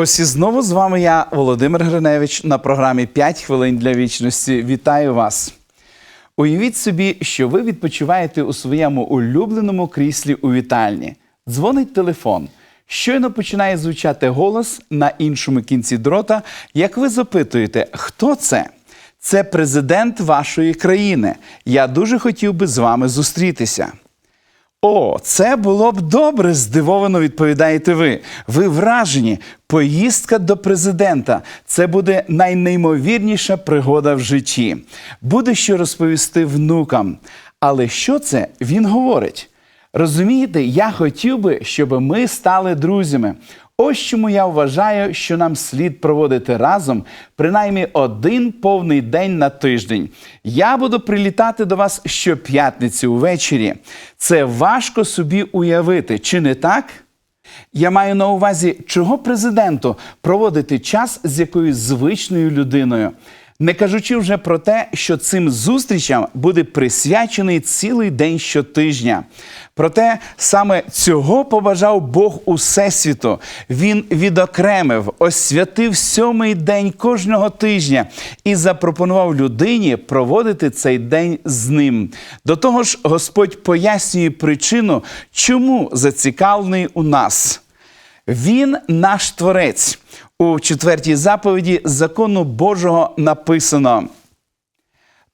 Ось і знову з вами я, Володимир Гриневич, на програмі «5 хвилин для вічності. Вітаю вас. Уявіть собі, що ви відпочиваєте у своєму улюбленому кріслі у вітальні. Дзвонить телефон. Щойно починає звучати голос на іншому кінці дрота, як ви запитуєте, хто це? Це президент вашої країни. Я дуже хотів би з вами зустрітися. О, це було б добре, здивовано відповідаєте ви. Ви вражені. Поїздка до президента це буде найнеймовірніша пригода в житті. Буде що розповісти внукам. Але що це він говорить? Розумієте, я хотів би, щоб ми стали друзями. Ось чому я вважаю, що нам слід проводити разом принаймні один повний день на тиждень. Я буду прилітати до вас щоп'ятниці увечері. Це важко собі уявити, чи не так? Я маю на увазі, чого президенту проводити час з якоюсь звичною людиною. Не кажучи вже про те, що цим зустрічам буде присвячений цілий день щотижня. Проте саме цього побажав Бог усесвіту. Він відокремив, освятив сьомий день кожного тижня і запропонував людині проводити цей день з ним. До того ж, Господь пояснює причину, чому зацікавлений у нас. Він наш творець. У четвертій заповіді закону Божого написано.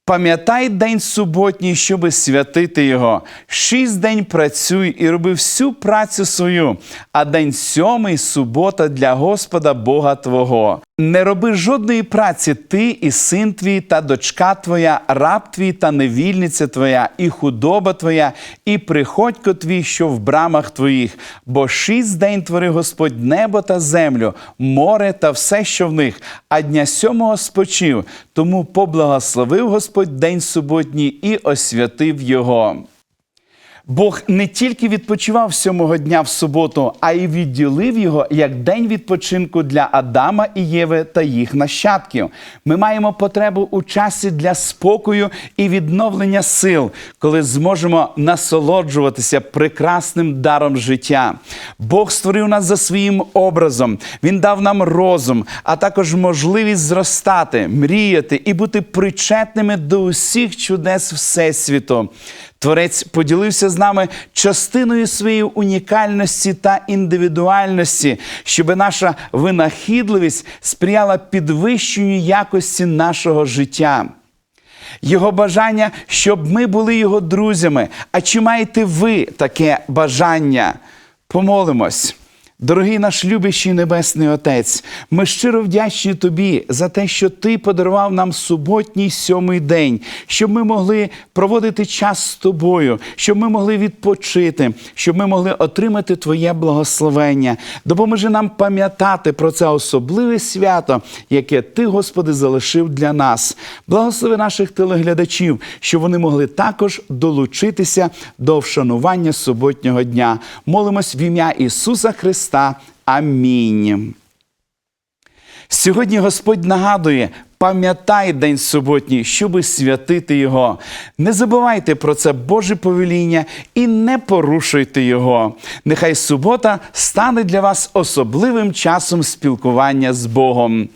Пам'ятай день суботній, щоби святити його. Шість день працюй і роби всю працю свою, а день сьомий субота для Господа Бога Твого. Не роби жодної праці ти і син твій, та дочка твоя, раб твій та невільниця твоя, і худоба твоя, і приходько твій, що в брамах твоїх. Бо шість день творив Господь небо та землю, море та все, що в них, а дня сьомого спочив. Тому поблагословив Господь день суботній і освятив його. Бог не тільки відпочивав сьомого дня в суботу, а й відділив його як день відпочинку для Адама і Єви та їх нащадків. Ми маємо потребу у часі для спокою і відновлення сил, коли зможемо насолоджуватися прекрасним даром життя. Бог створив нас за своїм образом. Він дав нам розум, а також можливість зростати, мріяти і бути причетними до усіх чудес Всесвіту. Творець поділився з нами частиною своєї унікальності та індивідуальності, щоб наша винахідливість сприяла підвищенню якості нашого життя. Його бажання, щоб ми були його друзями. А чи маєте ви таке бажання? Помолимось. Дорогий наш любящий Небесний Отець, ми щиро вдячні Тобі за те, що Ти подарував нам суботній сьомий день, щоб ми могли проводити час з тобою, щоб ми могли відпочити, щоб ми могли отримати Твоє благословення. Допоможи нам пам'ятати про це особливе свято, яке Ти, Господи, залишив для нас. Благослови наших телеглядачів, щоб вони могли також долучитися до вшанування суботнього дня. Молимось в ім'я Ісуса Христа. Амінь. Сьогодні Господь нагадує, пам'ятай день суботній, щоби святити його. Не забувайте про це Боже повеління і не порушуйте його. Нехай субота стане для вас особливим часом спілкування з Богом.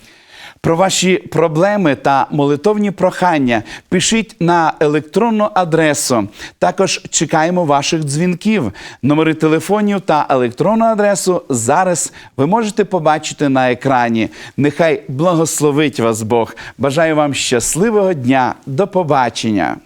Про ваші проблеми та молитовні прохання пишіть на електронну адресу. Також чекаємо ваших дзвінків. Номери телефонів та електронну адресу зараз ви можете побачити на екрані. Нехай благословить вас Бог. Бажаю вам щасливого дня. До побачення.